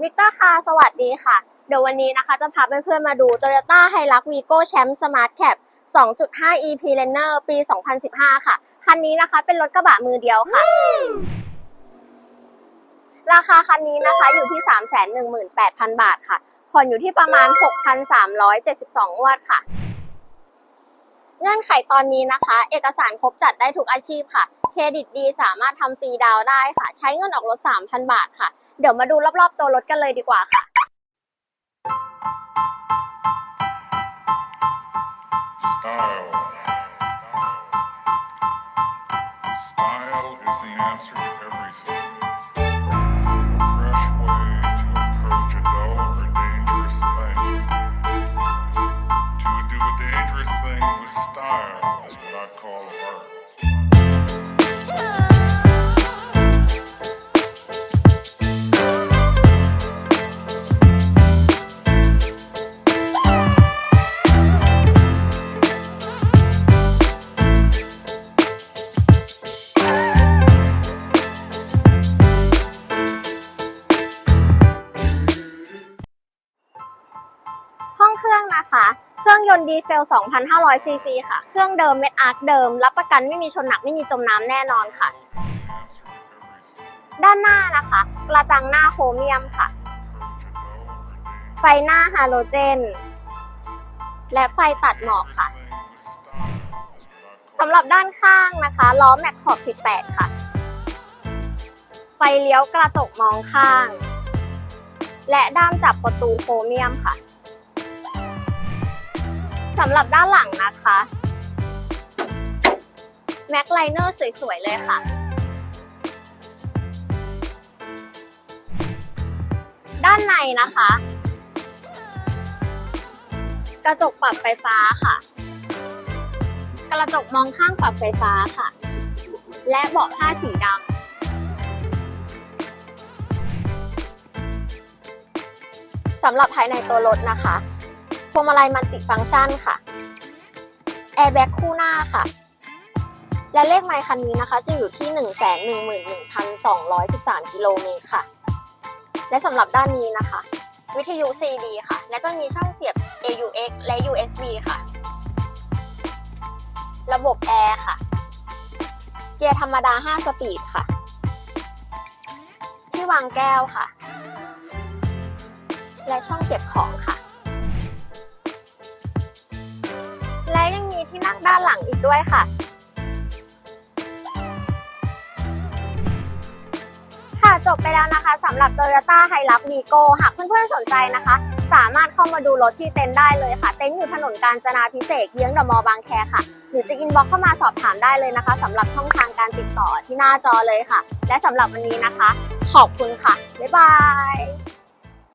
มิเตอร์ค่ะสวัสดีค่ะ เดี๋ยววันนี้นะคะจะพาเพื่อนๆมาดู Toyota Hilux Vigo Champ Smart Cap 2.5 EP Runner ปี 2015 ค่ะ คันนี้นะคะเป็นรถกระบะมือเดียวค่ะ ราคาคันนี้นะคะอยู่ที่ 318,000 บาทค่ะ ผ่อนอยู่ที่ประมาณ 6,372งวดค่ะ เงื่อนไขตอนนี้นะคะ เอกสารครบจัดได้ทุกอาชีพค่ะ เครดิตดีสามารถทำฟรีดาวได้ค่ะ ใช้เงินออกรถ 3,000 บาทค่ะ เดี๋ยวมาดูรอบๆตัวรถกันเลยดีกว่าค่ะ Style. Style is the answer นะคะ เครื่องยนต์ดีเซล 2,500 ซีซีค่ะ เครื่องเดิมเม็ดอาร์คเดิม รับประกันไม่มีชนหนักไม่มีจมน้ำแน่นอนค่ะ ด้านหน้านะคะ กระจังหน้าโครเมียมค่ะ ไฟหน้าฮาโลเจน และไฟตัดหมอกค่ะสำหรับด้านข้างนะคะล้อแม็กขอบ 18 ค่ะ ไฟเลี้ยวกระจกมองข้าง และด้ามจับประตูโครเมียมค่ะ สำหรับด้านหลังนะคะแม็กไลเนอร์สวยๆ เลยค่ะ ด้านในนะคะ กระจกปรับไฟฟ้าค่ะ กระจกมองข้างปรับไฟฟ้าค่ะ และเบาะผ้าสีดำสำหรับภายในตัวรถนะคะ พวงมาลัยมันติฟังก์ชันค่ะ แอร์แบ็กคู่หน้าค่ะ และเลขไมล์คันนี้นะคะ จะอยู่ที่ 111,213 กิโลเมตรค่ะ และสำหรับด้านนี้นะคะ วิทยุ CD ค่ะ และจะมีช่องเสียบ AUX และ USB ค่ะ ระบบแอร์ค่ะ เกียร์ธรรมดา 5 สปีดค่ะ ที่วางแก้วค่ะ และช่องเก็บของค่ะ มีที่นั่งด้านหลังอีกด้วยค่ะ ค่ะจบไปแล้วนะคะสำหรับ Toyota Hilux Vigo หากเพื่อนๆสนใจนะคะ สามารถเข้ามาดูรถที่เต็นท์ได้เลยค่ะ เต็นท์อยู่ถนนกาญจนาพิเศษเยื้องดมอบางแคค่ะ หรือจะอินบ็อกเข้ามาสอบถามได้เลยนะคะสำหรับช่องทางการติดต่อที่หน้าจอเลยค่ะ และสำหรับวันนี้นะคะ ขอบคุณค่ะ บ๊ายบาย